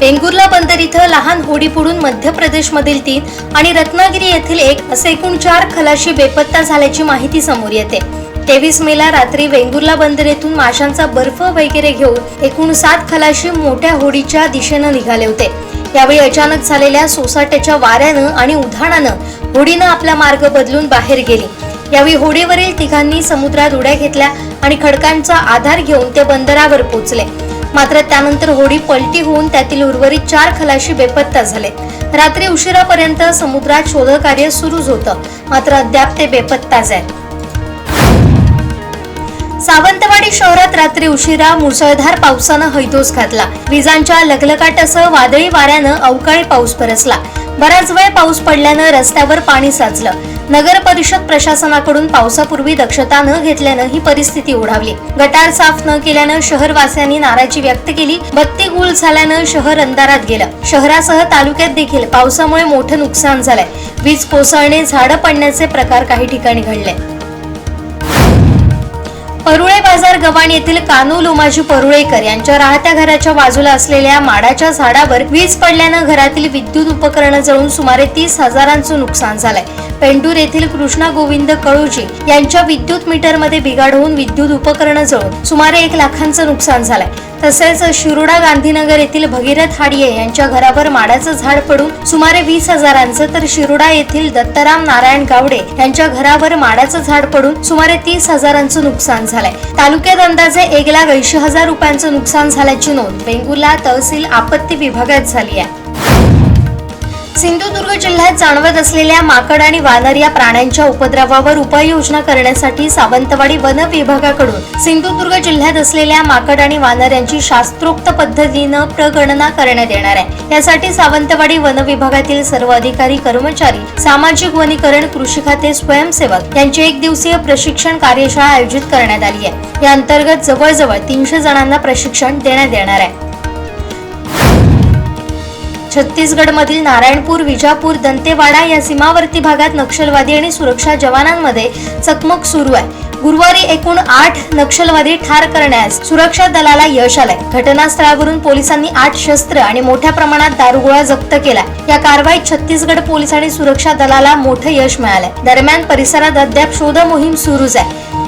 वेंगुर्ला बंदर इथं लहान होडी पुढून मध्य प्रदेशमधील तीन आणि रत्नागिरी येथील एक असे एकूण चार खलाशी बेपत्ता झाल्याची माहिती समोर येते. तेवीस मेला रात्री वेंगुर्ला बंदर येथून माशांचा बर्फ वगैरे घेऊन एकूण सात खलाशी मोठ्या होडीच्या दिशेनं निघाले होते. यावेळी अचानक झालेल्या सोसाट्याच्या वाऱ्यानं आणि उधाणानं होडीनं आपला मार्ग बदलून बाहेर गेली. यावेळी होडीवरील तिघांनी समुद्रात उड्या घेतल्या आणि खडकांचा आधार घेऊन ते बंदरावर पोहोचले मात्र त्यानंतर होडी पलटी होऊन त्यातील उर्वरित चार खलाशी बेपत्ता झाले. रात्री उशिरापर्यंत समुद्रात शोधकार्य सुरूच होतं. मात्र अद्याप ते बेपत्ताच आहेत. सावंतवाडी शहरात रात्री उशिरा मुसळधार पावसानं हैदोस घातला. विजांच्या लखलकाटासह वादळी वाऱ्यानं अवकाळी पाऊस बरसला. बराच वेळ पाऊस पडल्यानं रस्त्यावर पाणी साचलं. नगर परिषद प्रशासनाकडून पावसापूर्वी दक्षता न घेतल्यानं ही परिस्थिती ओढावली. गटार साफ न केल्यानं शहरवासियांनी नाराजी व्यक्त केली. बत्ती गुल झाल्यानं शहर अंधारात गेलं. शहरासह तालुक्यात देखील पावसामुळे मोठं नुकसान झालंय. वीज कोसळणे झाडं पडण्याचे प्रकार काही ठिकाणी घडले. बाजार गव्हाण येथील कानू लोमाजी परुळेकर यांच्या राहत्या घराच्या बाजूला असलेल्या माडाच्या झाडावर वीज पडल्यानं घरातील विद्युत उपकरणं जळून सुमारे तीस हजारांचं नुकसान झालंय. पेंडूर येथील कृष्णा गोविंद कळूजी यांच्या विद्युत मीटरमध्ये बिघाड होऊन विद्युत उपकरणं जळून सुमारे एक लाखांचं नुकसान झालंय. तसेच शिरोडा गांधीनगर येथील भगीरथ हाडिये यांच्या घरावर माडाचं झाड पडून सुमारे वीस हजारांचं तर शिरोडा येथील दत्तराम नारायण गावडे यांच्या घरावर माडाचं झाड पडून सुमारे तीस हजारांचं नुकसान झालंय. तालुक्यात अंदाजे एक लाख ऐंशी हजार रुपयांचं नुकसान झाल्याची नोंद वेंगुर्ला तहसील आपत्ती विभागात झाली आहे. सिंधुदुर्ग जिल्ह्यात जाणवत असलेल्या माकड आणि वानर या प्राण्यांच्या उपद्रवावर उपाययोजना करण्यासाठी सावंतवाडी वन विभागाकडून सिंधुदुर्ग जिल्ह्यात असलेल्या माकड आणि वानर यांची शास्त्रोक्त पद्धतीनं प्रगणना करण्यात येणार आहे. यासाठी सावंतवाडी वन विभागातील सर्व अधिकारी कर्मचारी सामाजिक वनीकरण कृषी खाते स्वयंसेवक यांची एक दिवसीय प्रशिक्षण कार्यशाळा आयोजित करण्यात आली आहे. या अंतर्गत जवळजवळ तीनशे जणांना प्रशिक्षण देण्यात येणार आहे. छत्तीसगडमधील नारायणपूर विजापूर दंतेवाडा या सीमावर्ती भागात नक्षलवादी आणि सुरक्षा जवानांमध्ये चकमक सुरू आहे. गुरुवारी एकूण आठ नक्षलवादी ठार करण्यास सुरक्षा दलाला यश आलंय. घटनास्थळावरून पोलिसांनी आठ शस्त्र आणि मोठ्या प्रमाणात दारुगोळा जप्त केला या कारवाईत छत्तीसगड पोलीस आणि सुरक्षा दलाला मोठं यश मिळालंय. दरम्यान परिसरात अद्याप शोध मोहीम सुरूच आहे.